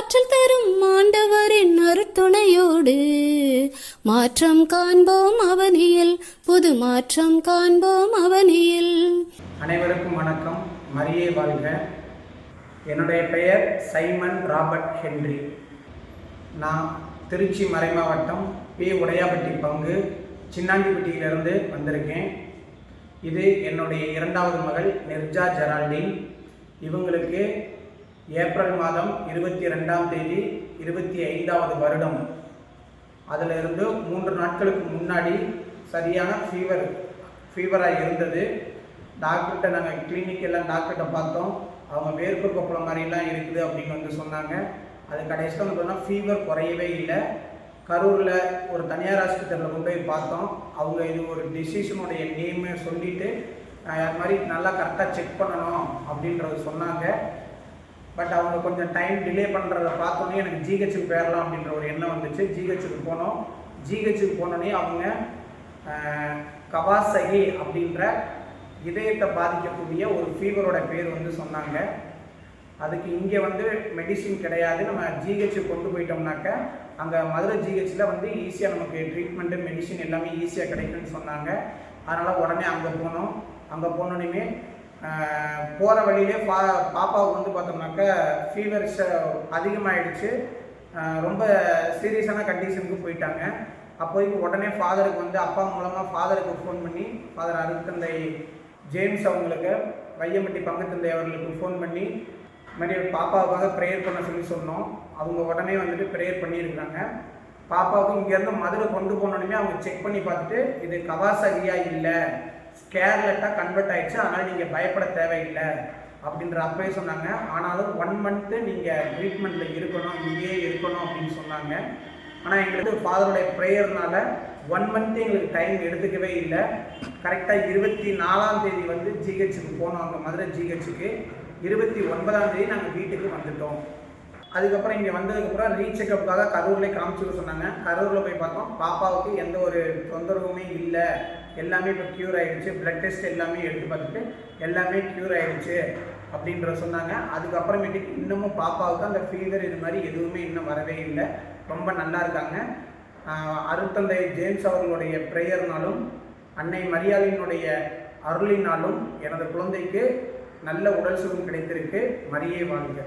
ஆற்றல் தரும் ஆண்டவரின் அருத்துணையோடு மாற்றம் காண்போம் அவனியில் புது மாற்றம் காண்போம் அவனியில். அனைவருக்கும் வணக்கம். மரியே வாழ்க. என்னுடைய பெயர் சைமன் ராபர்ட் ஹென்றி. நான் திருச்சி மறைமாவட்டம் பி. உடையாபட்டி பங்கு சின்னாண்டிப்பட்டியிலிருந்து வந்திருக்கேன். இது என்னுடைய இரண்டாவது மகள் நிர்ஜா ஜெரால்டின். இவங்களுக்கு ஏப்ரல் மாதம் இருபத்தி ரெண்டாம் தேதி இருபத்தி ஐந்தாவது வருடம். அதில் இருந்து மூன்று நாட்களுக்கு முன்னாடி சரியான ஃபீவர் ஃபீவராக இருந்தது. டாக்டர்கிட்ட நாங்கள் கிளினிக் எல்லாம் டாக்டர்கிட்ட பார்த்தோம். அவங்க வேர்ப்பு போகிற மாதிரிலாம் இருக்குது அப்படின்னு வந்து சொன்னாங்க. அது கடைசியில் வந்து பார்த்தோன்னா ஃபீவர் குறையவே இல்லை. கரூரில் ஒரு தனியார் ஆஸ்பத்திரியில் கொண்டு போய் பார்த்தோம். அவங்க இது ஒரு டிசிஷனுடைய நேமு சொல்லிவிட்டு அது மாதிரி நல்லா கரெக்டாக செக் பண்ணணும் அப்படின்றது சொன்னாங்க. பட் அவங்க கொஞ்சம் டைம் டிலே பண்ணுறத பார்த்தோன்னே எனக்கு ஜிஹெச்சுக்கு போயிடலாம் அப்படின்ற ஒரு எண்ணம் வந்துச்சு. ஜிஹெச்சுக்கு போனோம். ஜிஹெச்சுக்கு போனோடனே அவங்க கவாசகி அப்படின்ற இதயத்தை பாதிக்கக்கூடிய ஒரு ஃபீவரோட பேர் வந்து சொன்னாங்க. அதுக்கு இங்கே வந்து மெடிசின் கிடையாது. நம்ம ஜிஹெச்சுக்கு கொண்டு போயிட்டோம்னாக்க அங்கே மதுரை ஜிஹெச்சில் வந்து ஈஸியாக நமக்கு ட்ரீட்மெண்ட்டு மெடிசின் எல்லாமே ஈஸியாக கிடைக்குன்னு சொன்னாங்க. அதனால் உடனே அங்கே போனோம். அங்கே போனோடனே போகிற வழியிலே பா பாப்பாவுக்கு வந்து பார்த்தோம்னாக்க ஃபீவர்ஸ் அதிகமாகிடுச்சு ரொம்ப சீரியஸான கண்டிஷனுக்கு போயிட்டாங்க. அப்போதைக்கு உடனே ஃபாதருக்கு வந்து அப்பா மூலமாக ஃபாதருக்கு ஃபோன் பண்ணி ஃபாதர் அருத்தந்தை ஜேம்ஸ் அவங்களுக்கு வையம்பட்டி பங்குத்தந்தை அவர்களுக்கு ஃபோன் பண்ணி மாதிரி பாப்பாவுக்காக ப்ரேயர் பண்ண சொல்லி சொன்னோம். அவங்க உடனே வந்துட்டு ப்ரேயர் பண்ணியிருக்காங்க பாப்பாவுக்கு இங்கேருந்து மதுரை கொண்டு போனோடனே அவங்க செக் பண்ணி பார்த்துட்டு இது கவாசகியாக இல்லை? ஸ்கேர்லெட்டாக கன்வெர்ட் ஆயிடுச்சு. அதனால் நீங்கள் பயப்பட தேவையில்லை அப்படின்ற அப்பவே சொன்னாங்க. ஆனாலும் ஒன் மந்த்து நீங்கள் ட்ரீட்மெண்ட்டில் இருக்கணும் இங்கேயே இருக்கணும் அப்படின்னு சொன்னாங்க. ஆனால் எங்களுக்கு ஃபாதருடைய ப்ரேயர்னால ஒன் மந்த் எங்களுக்கு டைம் எடுத்துக்கவே இல்லை. கரெக்டாக இருபத்தி நாலாம் தேதி வந்து ஜிஹெச்சுக்கு போனோம். அங்கே மதுரை ஜிஹெச்சுக்கு இருபத்தி ஒன்பதாம் தேதி நாங்கள் வீட்டுக்கு வந்துட்டோம். அதுக்கப்புறம் இங்கே வந்ததுக்கப்புறம் ரீசெக்கப்புக்காக கரூர்லேயே காமிச்சுக்க சொன்னாங்க. கரூரில் போய் பார்த்தோம். பாப்பாவுக்கு எந்த ஒரு தொந்தரவுமே இல்லை. எல்லாமே இப்போ க்யூர் ஆயிடுச்சு. பிளட் டெஸ்ட் எல்லாமே எடுத்து பார்த்துட்டு எல்லாமே க்யூர் ஆயிடுச்சு அப்படின்ற சொன்னாங்க. அதுக்கப்புறமேட்டுக்கு இன்னமும் பாப்பாவுக்கு அந்த ஃபீவர் இது மாதிரி எதுவுமே இன்னும் வரவே இல்லை. ரொம்ப நல்லா இருக்காங்க. அருத்தந்தை ஜேம்ஸ் அவர்களுடைய ப்ரேயர்னாலும் அன்னை மரியாதையினுடைய அருளினாலும் எனது குழந்தைக்கு நல்ல உடல் சுகம் கிடைத்திருக்கு. மரியே வாழ்க.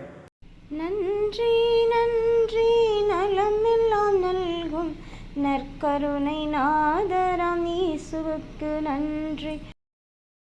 நன்றி நன்றி நலமெல்லாம் நல்கும். நற்கருணை நாதரம் இயேசுவுக்கு நன்றி.